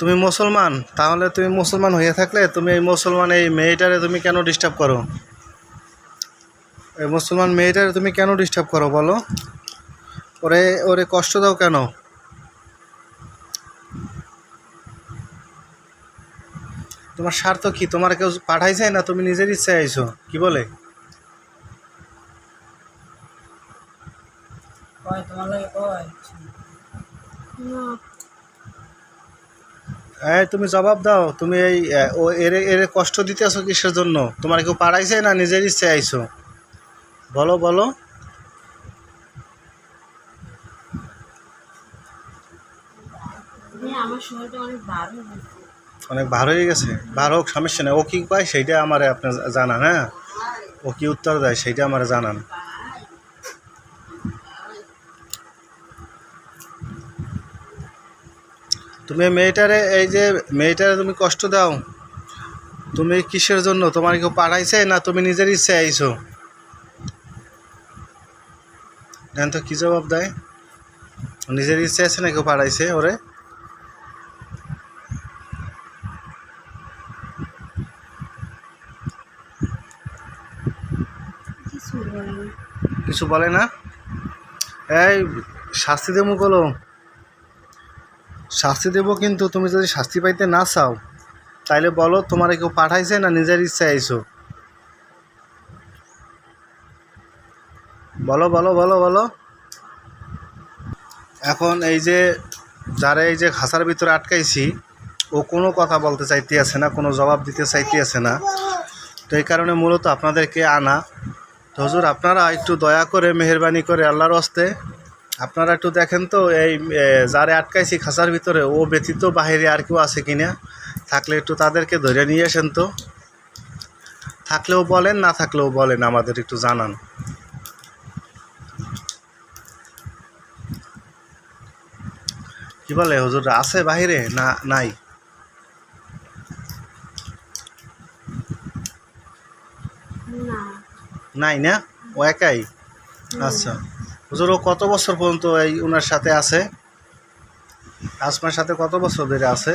তুমি মুসলমান তাহলে তুমি মুসলমান হয়ে থাকলে তুমি এই মুসলমান এই মেয়েটারে তুমি কেন ডিস্টার্ব করো? এই মুসলমান মেয়েটারে তুমি কেন ডিস্টার্ব করো বলো? ওরে ওরে কষ্ট দাও কেন? তোমার স্বার্থ কি? তোমার কেউ পাঠাইছে না? তুমি নিজের ইচ্ছায় আইছো কি বলে? কয় তোমার লাগে এই তুমি জবাব দাও। তুমি এই ও এরে এরে কষ্ট দিতে আসো কিসের জন্য? তোমার কেউ পাঠাইছে না নিজের ইচ্ছে আইছো? বলো বলো। অনেক হয়ে অনেক বার হয়ে গেছে? বার হোক সমস্যা নেই। ও কি পায় সেইটা আমার আপনার জানান হ্যাঁ? ও কি উত্তর দেয় সেইটা আমার জানান। তুমি মেয়েটারে এই যে মেয়েটারে তুমি কষ্ট দাও। তুমি কিসের জন্য? তোমার কেউ পাঠাইছে না তুমি নিজের ইচ্ছে আইছো? জান তো কি জবাব দেয়? নিজের ইচ্ছে আছে না কেউ পাঠাইছে ওরে? কিছু বলে না? এই শাস্তি দেবো বলো। শাস্তি দেবো কিন্তু তুমি যদি শাস্তি পাইতে না চাও, তাইলে বলো তোমার কেউ পাঠাইছে না নিজের ইচ্ছা আইছো বলো বলো বলো বলো। এখন এই যে, যারা এই যে খাসার ভিতরে আটকাইছি, ও কোনো কথা বলতে চাইতে আছে না, কোনো জবাব দিতে চাইতে আছে না। তো এই কারণে মূলত আপনাদেরকে আনা। তো হুজুর, আপনারা একটু দয়া করে, মেহরবানি করে আল্লাহর হস্তে আপনারা একটু দেখেন তো এই যারে আটকাইছি খাঁচার ভিতরে ও ব্যতীত বাহিরে আর কেউ আছে কিনা থাকলে একটু তাদেরকে ধরে নিয়ে আসেন তো। থাকলেও বলেন না থাকলেও বলেন আমাদের একটু জানান। কি বলে হুজুর আছে বাহিরে? না নাই। না। নাই না? ও একাই? আচ্ছা। হুজুর ও কত বছর পর্যন্ত এই ওনার সাথে আছে? আসমার সাথে কত বছর ধরে আছে?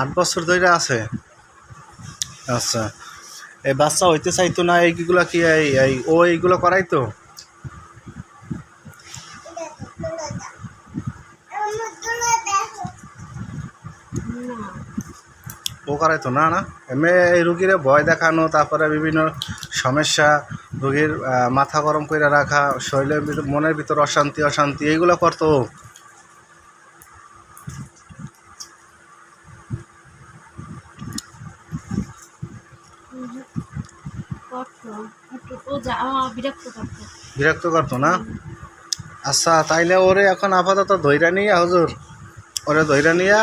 আট বছর ধরে। আছে? আচ্ছা। এই বাচ্চা হইতে চাইতো না, এইগুলা কি এই ও এইগুলো করাইতো? না ও করাইতো না না? এমনি এই রুগীরে ভয় দেখানো, তারপরে বিভিন্ন সমস্যা, রুগীর মাথা গরম করে রাখা, শরীরের মনের ভিতর অশান্তি অশান্তি, এইগুলো করতো? বিরক্ত করতো না? আচ্ছা তাইলে ওরে এখন আপাতত ধৈরা নিয়ে, হুজুর। ওরে ধৈরা নিয়ে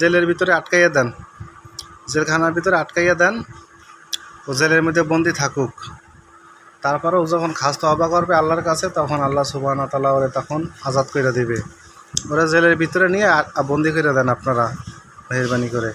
জেলের ভিতরে আটকাইয়া দেন। জেলখানার ভিতরে আটকাইয়া দেন ও জেলের মধ্যে বন্দি থাকুক। তারপরে ও যখন খাস্ত হবা করবে আল্লাহর কাছে, তখন আল্লাহ সুবাহ তালা ওরে তখন আজাদ করে দিবে। ওরা জেলের ভিতরে নিয়ে বন্দি করে দেন আপনারা, মেহরবানি করে।